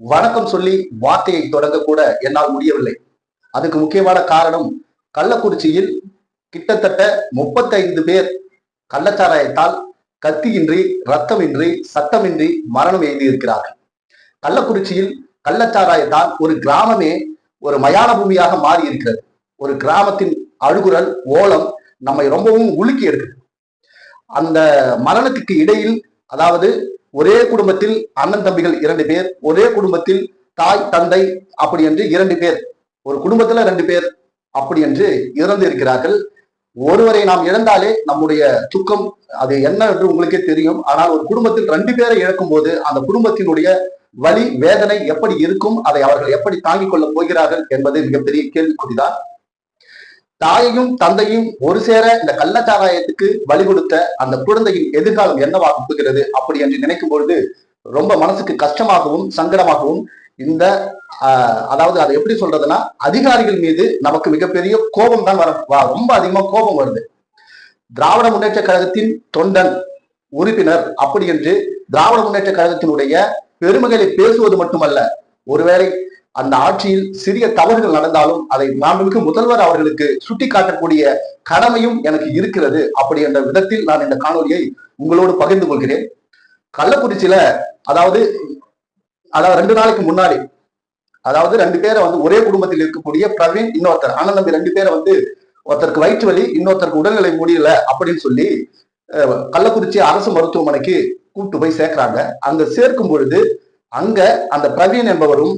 வணக்கம் சொல்லி வார்த்தையை தொடங்க கூட என்னால் முடியவில்லை. அதுக்கு முக்கியமான காரணம் கள்ளக்குறிச்சியில் கிட்டத்தட்ட முப்பத்தைந்து பேர் கள்ளச்சாராயத்தால் கத்தியின்றி ரத்தமின்றி சத்தமின்றி மரணம் எழுதியிருக்கிறார்கள். கள்ளக்குறிச்சியில் கள்ளச்சாராயத்தால் ஒரு கிராமமே ஒரு மயான பூமியாக மாறி இருக்கிறது ஒரு கிராமத்தின் அழுகுரல் ஓலம் நம்மை ரொம்பவும் உலுக்கி எடுக்குது அந்த மரணத்துக்கு இடையில் அதாவது ஒரே குடும்பத்தில் அண்ணன் தம்பிகள் இரண்டு பேர் ஒரே குடும்பத்தில் தாய் தந்தை அப்படி என்று இரண்டு பேர். ஒரு குடும்பத்துல ரெண்டு பேர் அப்படி என்று இறந்து இருக்கிறார்கள் ஒருவரை நாம் இழந்தாலே நம்முடைய துக்கம் அது என்ன என்று உங்களுக்கே தெரியும். ஆனால் ஒரு குடும்பத்தில் ரெண்டு பேரை இழக்கும் போது அந்த குடும்பத்தினுடைய வலி வேதனை எப்படி இருக்கும் அதை அவர்கள் எப்படி தாங்கிக் கொள்ள போகிறார்கள் என்பது மிகப்பெரிய கேள்விக்குறிதான். தாயையும் தந்தையும் ஒரு சேர இந்த கள்ளச்சாராயத்துக்கு வழி கொடுத்த அந்த குழந்தையின் எதிர்காலம் என்னவாக போகிறது அப்படி என்று நினைக்கும் பொழுது ரொம்ப மனசுக்கு கஷ்டமாகவும் சங்கடமாகவும் இந்த அதாவது அதை எப்படி சொல்றதுன்னா அதிகாரிகள் மீது நமக்கு மிகப்பெரிய கோபம் தான் வர ரொம்ப அதிகமா கோபம் வருது. திராவிட முன்னேற்ற கழகத்தின் தொண்டன் உறுப்பினர் அப்படி என்று திராவிட முன்னேற்ற கழகத்தினுடைய பெருமைகளை பேசுவது மட்டுமல்ல ஒருவேளை அந்த ஆட்சியில் சிறிய தவறுகள் நடந்தாலும் அதை மாண்புமிகு முதல்வர் அவர்களுக்கு சுட்டி காட்டக்கூடிய கடமையும் எனக்கு இருக்கிறது. அப்படி என்ற விதத்தில் நான் இந்த காணொலியை உங்களோடு பகிர்ந்து கொள்கிறேன். கள்ளக்குறிச்சியில அதாவது அதாவது ரெண்டு நாளைக்கு முன்னாடி அதாவது ரெண்டு பேரை வந்து ஒரே குடும்பத்தில் இருக்கக்கூடிய பிரவீன் இன்னொருத்தர் ஆனந்த் தம்பி ரெண்டு பேரை வந்து ஒருத்தருக்கு வயிற்று வலி இன்னொருத்தருக்கு உடல்நிலை முடியல அப்படின்னு சொல்லி கள்ளக்குறிச்சி அரசு மருத்துவமனைக்கு கூப்பிட்டு போய் சேர்க்கிறாங்க. அங்க சேர்க்கும் பொழுது அங்க அந்த பிரவீன் என்பவரும்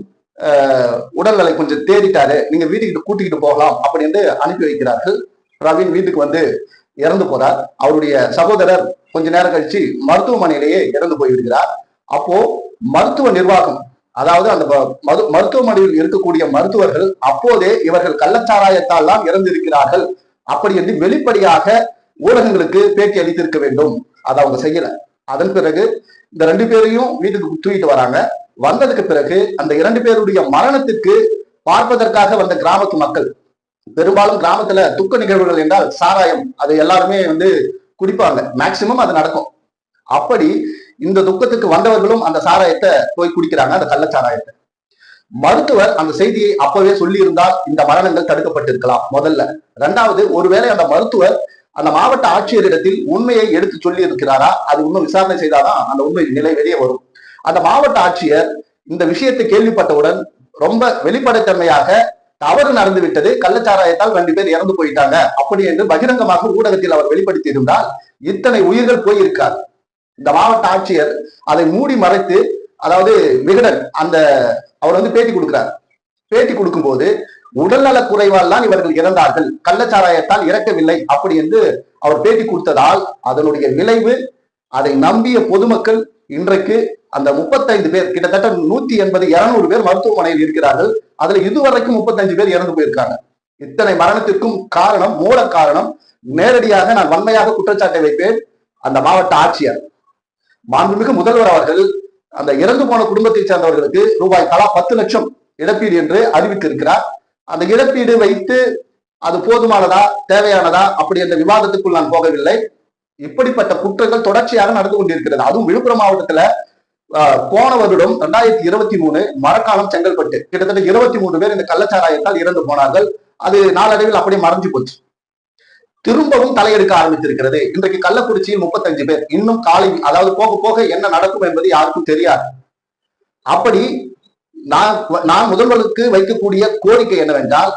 உடல்நிலை கொஞ்சம் தேடிட்டாரு நீங்க வீட்டுக்கிட்ட கூட்டிக்கிட்டு போகலாம் அப்படின்னு அனுப்பி வைக்கிறார்கள். பிரவீன் வீட்டுக்கு வந்து இறந்து போறார். அவருடைய சகோதரர் கொஞ்ச நேரம் கழிச்சு மருத்துவமனையிலேயே இறந்து போய்விடுகிறார். அப்போ மருத்துவ நிர்வாகம் அதாவது அந்த ம- மரு மருத்துவமனையில் இருக்கக்கூடிய மருத்துவர்கள் அப்போதே இவர்கள் கள்ளச்சாராயத்தால் தான் இறந்திருக்கிறார்கள். அப்படி என்று வெளிப்படையாக ஊடகங்களுக்கு பேட்டி அளித்திருக்க வேண்டும். அதை அவங்க செய்யல. அதன் பிறகு இந்த ரெண்டு பேரையும் வீட்டுக்கு தூக்கிட்டு வராங்க. வந்ததுக்கு பிறகு அந்த இரண்டு பேருடைய மரணத்துக்கு பார்ப்பதற்காக வந்த கிராமத்து மக்கள் பெரும்பாலும் கிராமத்துல துக்க நிகழ்வுகள் என்றால் சாராயம் அது எல்லாருமே வந்து குடிப்பாங்க. மேக்சிமம் அது நடக்கும். அப்படி இந்த துக்கத்துக்கு வந்தவர்களும் அந்த சாராயத்தை போய் குடிக்கிறாங்க அந்த கள்ளச்சாராயத்தை மருத்துவர் அந்த செய்தியை அப்பவே சொல்லி இருந்தால் இந்த மரணங்கள் தடுக்கப்பட்டிருக்கலாம் முதல்ல. ரெண்டாவது ஒருவேளை அந்த மருத்துவர் அந்த மாவட்ட ஆட்சியரிடத்தில் உண்மையை எடுத்து சொல்லி இருக்கிறாரா அது இன்னும் விசாரணை செய்தாதான் அந்த உண்மை நிலை வெளியே வரும். அந்த மாவட்ட ஆட்சியர் இந்த விஷயத்தை கேள்விப்பட்டவுடன் ரொம்ப வெளிப்படைத்தன்மையாக தவறு நடந்து விட்டது. கள்ளச்சாராயத்தால் ரெண்டு பேர் இறந்து போயிட்டாங்க. அப்படி என்று பகிரங்கமாக ஊடகத்தில் அவர் வெளிப்படுத்தி இருந்தால் இத்தனை உயிர்கள் போயிருக்கார் இந்த மாவட்ட ஆட்சியர் அதை மூடி மறைத்து அதாவது விகடன் அந்த அவர் வந்து பேட்டி கொடுக்கிறார். பேட்டி கொடுக்கும்போது உடல்நல குறைவால் தான் இவர்கள் இறந்தார்கள். கள்ளச்சாராயத்தால் இறக்கவில்லை. அப்படி என்று அவர் பேட்டி கொடுத்ததால் அதனுடைய விளைவு அதை நம்பிய பொதுமக்கள் இன்றைக்கு அந்த முப்பத்தைந்து பேர் கிட்டத்தட்ட நூத்தி எண்பது இருநூறு பேர் மருத்துவமனையில் இருக்கிறார்கள். அதுல இதுவரைக்கும் முப்பத்தஞ்சு பேர் இறந்து போயிருக்காங்க. இத்தனை மரணத்திற்கும் காரணம் மூல காரணம் நேரடியாக நான் வன்மையாக குற்றச்சாட்டை வைப்பேன். அந்த மாவட்ட ஆட்சியர் மாண்புமிகு முதல்வர் அவர்கள் அந்த இறந்து போன குடும்பத்தை சேர்ந்தவர்களுக்கு ரூபாய் தலா பத்து லட்சம் இழப்பீடு என்று அறிவித்திருக்கிறார். அந்த இழப்பீடு வைத்து அது போதுமானதா தேவையானதா அப்படி என்ற விவாதத்துக்குள் நான் போகவில்லை. இப்படிப்பட்ட குற்றங்கள் தொடர்ச்சியாக நடந்து கொண்டிருக்கிறது. அதுவும் விழுப்புரம் மாவட்டத்துல போன வருடம் ரெண்டாயிரத்தி இருபத்தி மூணு மரக்காலம் செங்கல்பட்டு. கிட்டத்தட்ட இருபத்தி மூணு பேர் இந்த கள்ளச்சாராயத்தால் இறந்து போனார்கள். அது நாளடைவில் அப்படியே மறைஞ்சு போச்சு. திரும்பவும் தலையெடுக்க ஆரம்பித்திருக்கிறது. இன்றைக்கு கள்ளக்குறிச்சியில் முப்பத்தஞ்சு பேர். இன்னும் காலை அதாவது போக போக என்ன நடக்கும் என்பது யாருக்கும் தெரியாது. அப்படி நான் நான் முதல்வருக்கு வைக்கக்கூடிய கோரிக்கை என்னவென்றால்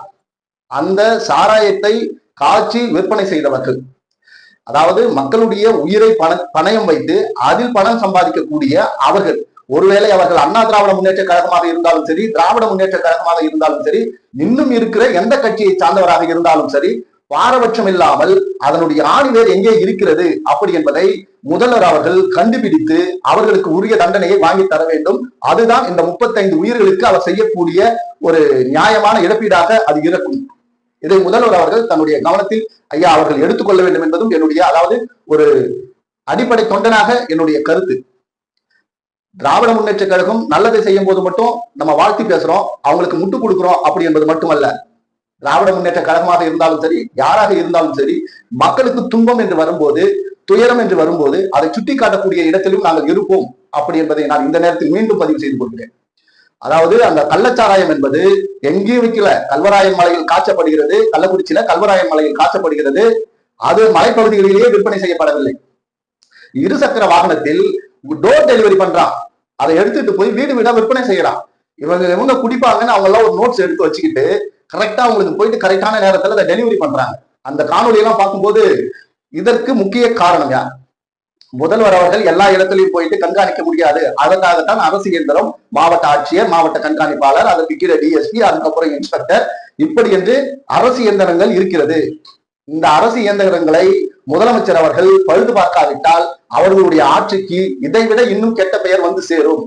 அந்த சாராயத்தை காய்ச்சி விற்பனை செய்தவர்கள். அதாவது மக்களுடைய உயிரை பண பணயம் வைத்து அதில் பணம் சம்பாதிக்கக்கூடிய அவர்கள். ஒருவேளை அவர்கள் அண்ணா திராவிட முன்னேற்ற கழகமாக இருந்தாலும் சரி திராவிட முன்னேற்ற கழகமாக இருந்தாலும் சரி இன்னும் இருக்கிற எந்த கட்சியை சார்ந்தவராக இருந்தாலும் சரி பாரபட்சம் இல்லாமல் அதனுடைய ஆணிவேர் எங்கே இருக்கிறது? அப்படி என்பதை முதல்வர் அவர்கள் கண்டுபிடித்து அவர்களுக்கு உரிய தண்டனையை வாங்கி தர வேண்டும். அதுதான் இந்த முப்பத்தைந்து உயிர்களுக்கு அவர் செய்யக்கூடிய ஒரு நியாயமான இழப்பீடாக அது இருக்கும். இதை முதல்வர் அவர்கள் தன்னுடைய கவனத்தில் ஐயா அவர்கள் எடுத்துக்கொள்ள வேண்டும் என்பதும் என்னுடைய அதாவது ஒரு அடிப்படை தொண்டனாக என்னுடைய கருத்து. திராவிட முன்னேற்ற கழகம் நல்லதை செய்யும் போது மட்டும் நம்ம வாழ்த்து பேசுறோம் அவங்களுக்கு முட்டு கொடுக்குறோம் அப்படி என்பது மட்டுமல்ல. திராவிட முன்னேற்ற கழகமாக இருந்தாலும் சரி யாராக இருந்தாலும் சரி மக்களுக்கு துன்பம் என்று வரும்போது துயரம் என்று வரும்போது அதை சுட்டி காட்டக்கூடிய இடத்திலும் நாங்கள் இருப்போம். அப்படி என்பதை நான் இந்த நேரத்தில் மீண்டும் பதிவு செய்து கொள்கிறேன். அதாவது அந்த கள்ளச்சாராயம் என்பது எங்கேயும் வைக்கல கல்வராயன் மலையில் காய்ச்சப்படுகிறது. கள்ளக்குறிச்சியில கல்வராயன் மலையில் காய்ச்சப்படுகிறது. அது மலைப்பகுதிகளிலேயே விற்பனை செய்யப்படவில்லை. இருசக்கர வாகனத்தில் டோர் டெலிவரி பண்றான். அதை எடுத்துட்டு போய் வீடு வீடா விற்பனை செய்யறான். இவங்க இவங்க குடிப்பாங்கன்னு அவங்க எல்லாம் ஒரு நோட்ஸ் எடுத்து வச்சுக்கிட்டு கரெக்டா அவங்களுக்கு போயிட்டு கரெக்டான நேரத்துல அதை டெலிவரி பண்றாங்க. அந்த காணொலி எல்லாம் பார்க்கும்போது இதற்கு முக்கிய காரணம் யார்? முதல்வர் அவர்கள் எல்லா இடத்துலயும் போயிட்டு கண்காணிக்க முடியாது. அதற்காகத்தான் அரசு இயந்திரம் மாவட்ட ஆட்சியர் மாவட்ட கண்காணிப்பாளர் அதற்கு கீழே டிஎஸ்பி அதுக்கப்புறம் இன்ஸ்பெக்டர் இப்படி என்று அரசு இயந்திரங்கள் இருக்கிறது. இந்த அரசு இயந்திரங்களை முதலமைச்சர் அவர்கள் பழுது பார்க்காவிட்டால் அவர்களுடைய ஆட்சிக்கு இதைவிட இன்னும் கெட்ட பெயர் வந்து சேரும்.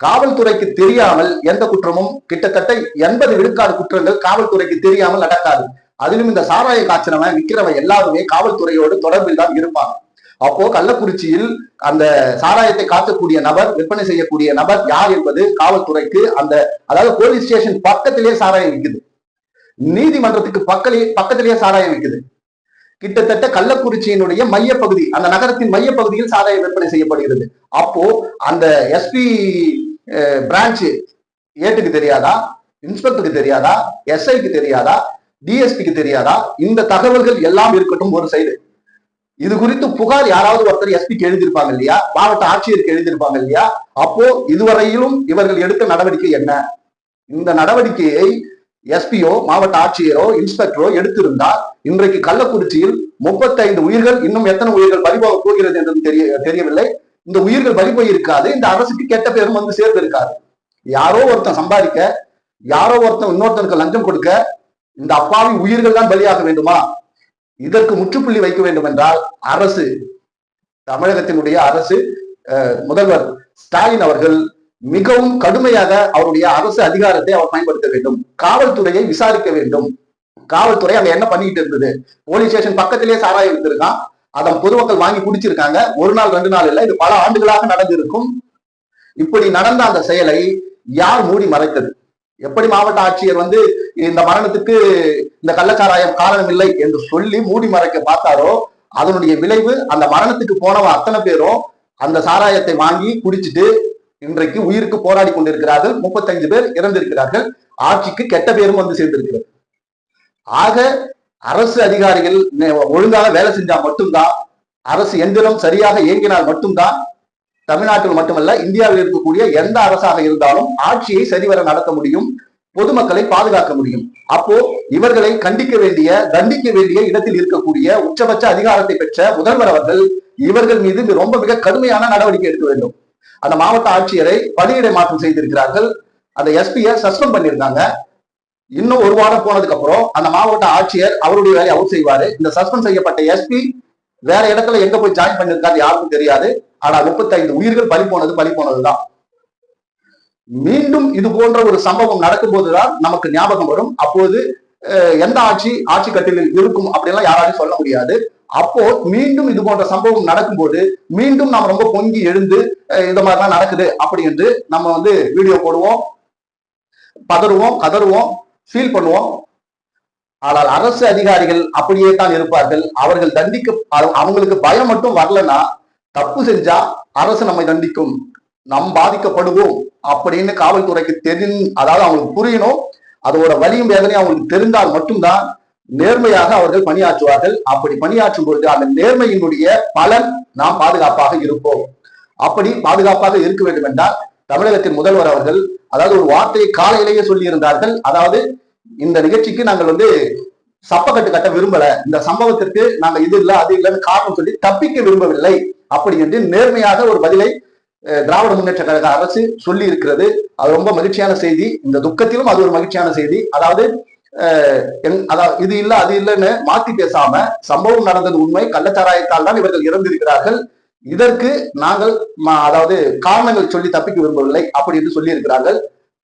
காவல்துறைக்கு தெரியாமல் எந்த குற்றமும் கிட்டத்தட்ட எண்பது விழுக்காடு குற்றங்கள் காவல்துறைக்கு தெரியாமல் நடக்காது. அதிலும் இந்த சாராய காய்ச்சனவன் விற்கிறவன் எல்லாருமே காவல்துறையோடு தொடர்பில் தான் இருப்பாங்க அப்போ கள்ளக்குறிச்சியில் அந்த சாராயத்தை காக்கக்கூடிய நபர் விற்பனை செய்யக்கூடிய நபர் யார் என்பது காவல்துறைக்கு அந்த அதாவது போலீஸ் ஸ்டேஷன் பக்கத்திலேயே சாராயம் விற்குது நீதிமன்றத்துக்கு பக்கலே பக்கத்திலேயே சாராயம் விற்குது கிட்டத்தட்ட கள்ளக்குறிச்சியினுடைய மையப்பகுதி அந்த நகரத்தின் மையப்பகுதியில் சாராயம் விற்பனை செய்யப்படுகிறது. அப்போ அந்த எஸ்பி பிரான்ச் ஏட்டுக்கு தெரியாதா? இன்ஸ்பெக்டருக்கு தெரியாதா? எஸ்ஐக்கு தெரியாதா? டிஎஸ்பிக்கு தெரியாதா? இந்த தகவல்கள் எல்லாம் இருக்கட்டும் ஒரு சைடு இது குறித்து புகார் யாராவது ஒருத்தர் எஸ்பிக்கு எழுதியிருப்பாங்க இல்லையா? மாவட்ட ஆட்சியருக்கு எழுதியிருப்பாங்க இல்லையா? அப்போ இதுவரையிலும் இவர்கள் எடுத்த நடவடிக்கை என்ன? இந்த நடவடிக்கையை எஸ்பியோ மாவட்ட ஆட்சியரோ இன்ஸ்பெக்டரோ எடுத்திருந்தால் இன்றைக்கு கள்ளக்குறிச்சியில் முப்பத்தைந்து உயிர்கள் இன்னும் எத்தனை உயிர்கள் பறிபோக போகிறது என்று தெரிய தெரியவில்லை. இந்த உயிர்கள் பறி போயிருக்காது இந்த அரசுக்கு கெட்ட பேரும் வந்து சேர்ந்து இருக்காது யாரோ ஒருத்தன் சம்பாதிக்க யாரோ ஒருத்தன் இன்னொருத்தனுக்கு லஞ்சம் கொடுக்க இந்த அப்பாவி உயிர்கள் தான் பலியாக வேண்டுமா? இதற்கு முற்றுப்புள்ளி வைக்க வேண்டும் என்றால் அரசு தமிழகத்தினுடைய அரசு முதல்வர் ஸ்டாலின் அவர்கள் மிகவும் கடுமையாக அவருடைய அரசு அதிகாரத்தை அவர் பயன்படுத்த வேண்டும். காவல்துறையை விசாரிக்க வேண்டும். காவல்துறை அங்க என்ன பண்ணிட்டு இருந்தது? போலீஸ் ஸ்டேஷன் பக்கத்திலேயே சாராயம் இருந்திருக்கான் அதை பொதுமக்கள் வாங்கி குடிச்சிருக்காங்க. ஒரு நாள் ரெண்டு நாள் இல்லை. இது பல ஆண்டுகளாக நடந்திருக்கும். இப்படி நடந்த அந்த செயலை யார் மூடி மறைத்தது? எப்படி மாவட்ட ஆட்சியர் வந்து இந்த மரணத்துக்கு இந்த கள்ளச்சாராயம் காரணம் இல்லை என்று சொல்லி மூடி மறைக்க பார்த்தாரோ அதனுடைய விளைவு அந்த மரணத்துக்கு போனவன் அத்தனை பேரும் அந்த சாராயத்தை வாங்கி குடிச்சிட்டு இன்றைக்கு உயிருக்கு போராடி கொண்டிருக்கிறார்கள். முப்பத்தஞ்சு பேர் இறந்திருக்கிறார்கள். ஆட்சிக்கு கெட்ட பேரும் வந்து சேர்ந்திருக்கிறது. ஆக அரசு அதிகாரிகள் ஒழுங்காக வேலை செஞ்சா மட்டும்தான் அரசு எந்திரம் சரியாக இயங்கினால் மட்டும்தான் தமிழ்நாட்டில் மட்டுமல்ல இந்தியாவில் இருக்கக்கூடிய எந்த அரசாக இருந்தாலும் ஆட்சியை சரிவர நடத்த முடியும் பொதுமக்களை பாதுகாக்க முடியும். அப்போ இவர்களை கண்டிக்க வேண்டிய தண்டிக்க வேண்டிய இடத்தில் இருக்கக்கூடிய உச்சபட்ச அதிகாரத்தை பெற்ற முதல்வர் அவர்கள் இவர்கள் மீது ரொம்ப மிக கடுமையான நடவடிக்கை எடுக்க வேண்டும். அந்த மாவட்ட ஆட்சியரை பணியிடை மாற்றம் செய்திருக்கிறார்கள். அந்த எஸ்பியை சஸ்பெண்ட் பண்ணியிருந்தாங்க. இன்னும் ஒரு வாரம் போனதுக்கு அப்புறம் அந்த மாவட்ட ஆட்சியர் அவருடைய வேலையை அவுட் செய்வாரு. இந்த சஸ்பெண்ட் செய்யப்பட்ட எஸ்பி வேற இடத்துல எங்க போய் ஜாயின் பண்ணிருக்காரு யாருக்கும் தெரியாது. ஆனா முப்பத்தைந்து உயிர்கள் பலி போனது பலி போனதுதான். மீண்டும் இது போன்ற ஒரு சம்பவம் நடக்கும் போதுதான் நமக்கு ஞாபகம் வரும். அப்போது எந்த ஆட்சி ஆட்சி கட்டிலில் இருக்கும் அப்படின்லாம் யாராலையும் சொல்ல முடியாது. அப்போ மீண்டும் இது போன்ற சம்பவம் நடக்கும்போது மீண்டும் நாம் ரொம்ப பொங்கி எழுந்து இந்த மாதிரிலாம் நடக்குது அப்படி என்று நம்ம வந்து வீடியோ போடுவோம் பதறுவோம் கதறுவோம் ஃபீல் பண்ணுவோம். ஆனால் அரசு அதிகாரிகள் அப்படியே தான் இருப்பார்கள். அவர்கள் தண்டிக்க அவங்களுக்கு பயம் மட்டும் வரலன்னா தப்பு செஞ்சா அரசு நம்மை தண்டிக்கும். நம் பாதிக்கப்படுவோம் அப்படின்னு காவல்துறைக்கு தெரி அதாவது அவங்களுக்கு புரியணும். அதோட வலியும் வேதனையும் அவங்களுக்கு தெரிந்தால் மட்டும்தான் நேர்மையாக அவர்கள் பணியாற்றுவார்கள். அப்படி பணியாற்றும் பொழுது அந்த நேர்மையினுடைய பலன் நாம் பாதுகாப்பாக இருப்போம். அப்படி பாதுகாப்பாக இருக்க வேண்டும் என்றால் தமிழகத்தின் முதல்வர் அவர்கள் அதாவது ஒரு வார்த்தையை காலையிலேயே சொல்லி இருந்தார்கள் அதாவது இந்த நிகழ்ச்சிக்கு நாங்கள் வந்து சப்பக்கட்டு கட்ட விரும்பல. இந்த சம்பவத்திற்கு நாங்க இது இல்ல அது இல்லைன்னு காரணம் சொல்லி தப்பிக்க விரும்பவில்லை அப்படி என்று நேர்மையாக ஒரு பதிலை திராவிட முன்னேற்ற கழக அரசு சொல்லி இருக்கிறது அது ரொம்ப மகிழ்ச்சியான செய்தி. இந்த துக்கத்திலும் அது ஒரு மகிழ்ச்சியான செய்தி. அதாவது அதாவது இது இல்ல அது இல்லைன்னு மாத்தி பேசாம சம்பவம் நடந்தது உண்மை. கள்ளச்சாராயத்தால் தான் இவர்கள் இறந்திருக்கிறார்கள். இதற்கு நாங்கள் அதாவது காரணங்கள் சொல்லி தப்பிக்க விரும்பவில்லை அப்படி என்று சொல்லி இருக்கிறார்கள்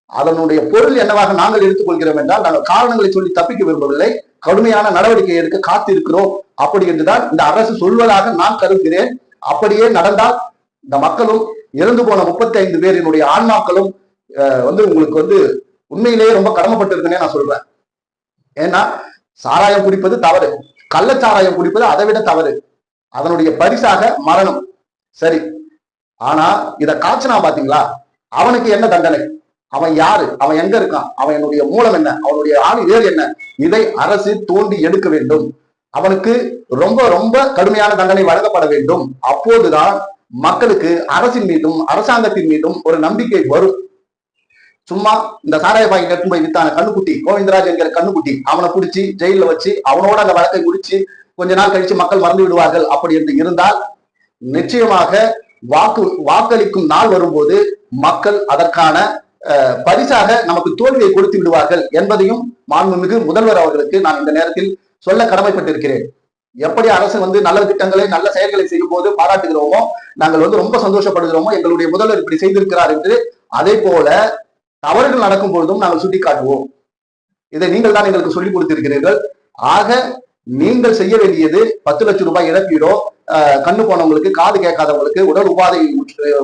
அதனுடைய பொருள் என்னவாக நாங்கள் எடுத்துக்கொள்கிறோம் என்றால் நாங்கள் காரணங்களை சொல்லி தப்பிக்க விரும்பவில்லை. கடுமையான நடவடிக்கை எடுக்க காத்திருக்கிறோம். அப்படி என்றுதான் இந்த அரசு சொல்வதாக நான் கருதுகிறேன். அப்படியே நடந்தால் இந்த மக்களும் இறந்து போன முப்பத்தி ஐந்து பேரினுடைய ஆன்மாக்களும் வந்து உங்களுக்கு வந்து உண்மையிலேயே ரொம்ப கடமைப்பட்டிருக்குன்னே நான் சொல்றேன். ஏன்னா சாராயம் குடிப்பது தவறு. கள்ளச்சாராயம் குடிப்பது அதை விட தவறு. அதனுடைய பரிசாக மரணம். சரி. ஆனா இத காய்ச்சினா பாத்தீங்களா? அவனுக்கு என்ன தண்டனை? அவன் யாரு? அவன் எங்க இருக்கான்? அவன் என்னுடைய மூலம் என்ன? அவனுடைய ஆணி வேறு என்ன? இதை அரசு தோண்டி எடுக்க வேண்டும். அவனுக்கு ரொம்ப ரொம்ப கடுமையான தண்டனை வழங்கப்பட வேண்டும். அப்போதுதான் மக்களுக்கு அரசின் மீதும் அரசாங்கத்தின் மீதும் ஒரு நம்பிக்கை வரும். சும்மா இந்த சாராயபாய் பாக்கெட் போய் வித்தான கண்ணுக்குட்டி கோவிந்தராஜ் என்கிற கண்ணுக்குட்டி அவனை பிடிச்சி ஜெயில வச்சு அவனோட அந்த வழக்கை முடிச்சு கொஞ்ச நாள் கழிச்சு மக்கள் மறந்து விடுவார்கள். அப்படி என்று இருந்தால் நிச்சயமாக வாக்கு வாக்களிக்கும் நாள் வரும்போது மக்கள் அதற்கான பரிசாக நமக்கு தோல்வியை கொடுத்து விடுவார்கள் என்பதையும் மாண்புமிகு முதல்வர் அவர்களுக்கு நான் இந்த நேரத்தில் சொல்ல கடமைப்பட்டிருக்கிறேன். எப்படி அரசு வந்து நல்ல திட்டங்களை நல்ல செயல்களை செய்யும் போது பாராட்டுகிறோமோ நாங்கள் வந்து ரொம்ப சந்தோஷப்படுகிறோமோ எங்களுடைய முதல்வர் இப்படி செய்திருக்கிறார் என்று அதே போல தவறுகள் நடக்கும் பொழுதும் நாங்கள் சுட்டிக்காட்டுவோம். இதை நீங்கள் தான் எங்களுக்கு சொல்லிக் கொடுத்திருக்கிறீர்கள். ஆக நீங்கள் செய்ய வேண்டியது பத்து லட்சம் ரூபாய் இழப்பீடோ கண்ணு போனவங்களுக்கு காது கேட்காதவங்களுக்கு உடல் உபாதை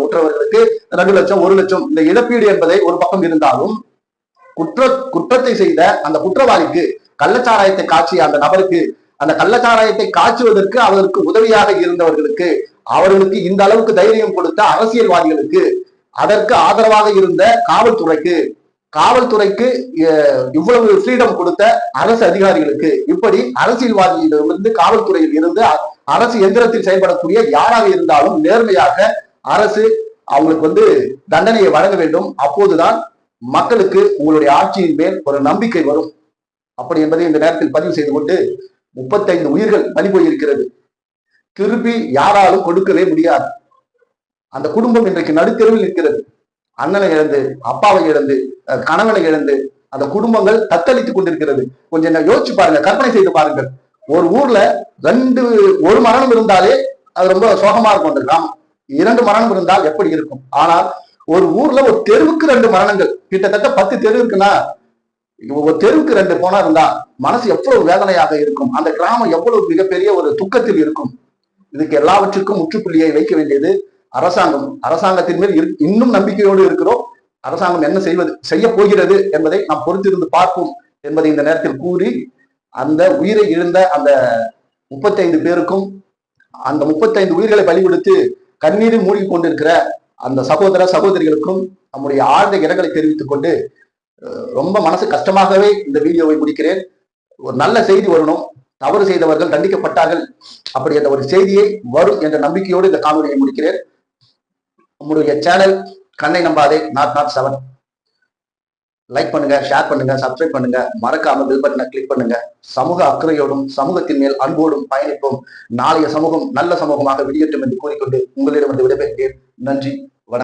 உற்றவர்களுக்கு ரெண்டு லட்சம் ஒரு லட்சம். இந்த இழப்பீடு என்பதை ஒரு பக்கம் இருந்தாலும் குற்ற குற்றத்தை செய்த அந்த குற்றவாளிக்கு கள்ளச்சாராயத்தை காட்சி அந்த நபருக்கு அந்த கள்ளச்சாராயத்தை காய்ச்சுவதற்கு அவருக்கு உதவியாக இருந்தவர்களுக்கு அவர்களுக்கு இந்த அளவுக்கு தைரியம் கொடுத்த அரசியல்வாதிகளுக்கு அதற்கு ஆதரவாக இருந்த காவல்துறைக்கு காவல்துறைக்கு இவ்வளவு ஃப்ரீடம் கொடுத்த அரசு அதிகாரிகளுக்கு இப்படி அரசியல்வாதியிலிருந்து காவல்துறையில் இருந்து அரசு எந்திரத்தில் செயல்படக்கூடிய யாராக இருந்தாலும் நேர்மையாக அரசு அவங்களுக்கு வந்து தண்டனையை வழங்க வேண்டும். அப்போதுதான் மக்களுக்கு உங்களுடைய ஆட்சியின் மேல் ஒரு நம்பிக்கை வரும். அப்படி என்பதை இந்த நேரத்தில் பதிவு செய்து கொண்டு முப்பத்தைந்து உயிர்கள் பலி போயிருக்கிறது திருப்பி யாராலும் கொடுக்கவே முடியாது. அந்த குடும்பம் இன்றைக்கு நடுத்தெருவில் நிற்கிறது. அண்ணனை இழந்து அப்பாவை இழந்து கணவனை இழந்து அந்த குடும்பங்கள் தத்தளித்துக் கொண்டிருக்கிறது. கொஞ்சம் என்ன யோசிச்சு பாருங்க கற்பனை செய்து பாருங்கள். ஒரு ஊர்ல ரெண்டு ஒரு மரணம் இருந்தாலே அது ரொம்ப சோகமா இருக்கும் அந்த கிராமம். இரண்டு மரணம் இருந்தால் எப்படி இருக்கும்? ஆனால் ஒரு ஊர்ல ஒரு தெருவுக்கு ரெண்டு மரணங்கள். கிட்டத்தட்ட பத்து தெரு இருக்குன்னா ஒரு தெருவுக்கு ரெண்டு போனா இருந்தா மனசு எவ்வளவு வேதனையாக இருக்கும். அந்த கிராமம் எவ்வளவு மிகப்பெரிய ஒரு துக்கத்தில் இருக்கும். இதுக்கு எல்லாவற்றுக்கும் முற்றுப்புள்ளியை வைக்க வேண்டியது அரசாங்கம். அரசாங்கத்தின் மேல் இரு- இன்னும் நம்பிக்கையோடு இருக்கிறோம். அரசாங்கம் என்ன செய்வது செய்ய போகிறது என்பதை நாம் பொறுத்திருந்து பார்ப்போம் என்பதை இந்த நேரத்தில் கூறி அந்த உயிரை இழந்த அந்த முப்பத்தைந்து பேருக்கும் அந்த முப்பத்தைந்து உயிர்களை பலிகொடுத்து கண்ணீரில் மூழ்கி கொண்டிருக்கிற அந்த சகோதர சகோதரிகளுக்கும் நம்முடைய ஆழ்ந்த இரங்கலை தெரிவித்துக் கொண்டு ரொம்ப மனசு கஷ்டமாகவே இந்த வீடியோவை முடிக்கிறேன். ஒரு நல்ல செய்தி வரணும். தவறு செய்தவர்கள் தண்டிக்கப்பட்டார்கள் அப்படி என்ற ஒரு செய்தியை வரும் என்ற நம்பிக்கையோடு இந்த காணொலியை முடிக்கிறேன். நம்முடைய சேனல் கண்ணை நம்பாதே நாட் நாட் செவன் லைக் பண்ணுங்க ஷேர் பண்ணுங்க சப்ஸ்கிரைப் பண்ணுங்க. மறக்காம பில் பட்டனை கிளிக் பண்ணுங்க. சமூக அக்கறையோடும் சமூகத்தின் மேல் அன்போடும் பயணிப்போம். நாளைய சமூகம் நல்ல சமூகமாக வெளியேற்றும் என்று கூறிக்கொண்டு உங்களிடமிருந்து விடைபெறுகிறேன். நன்றி.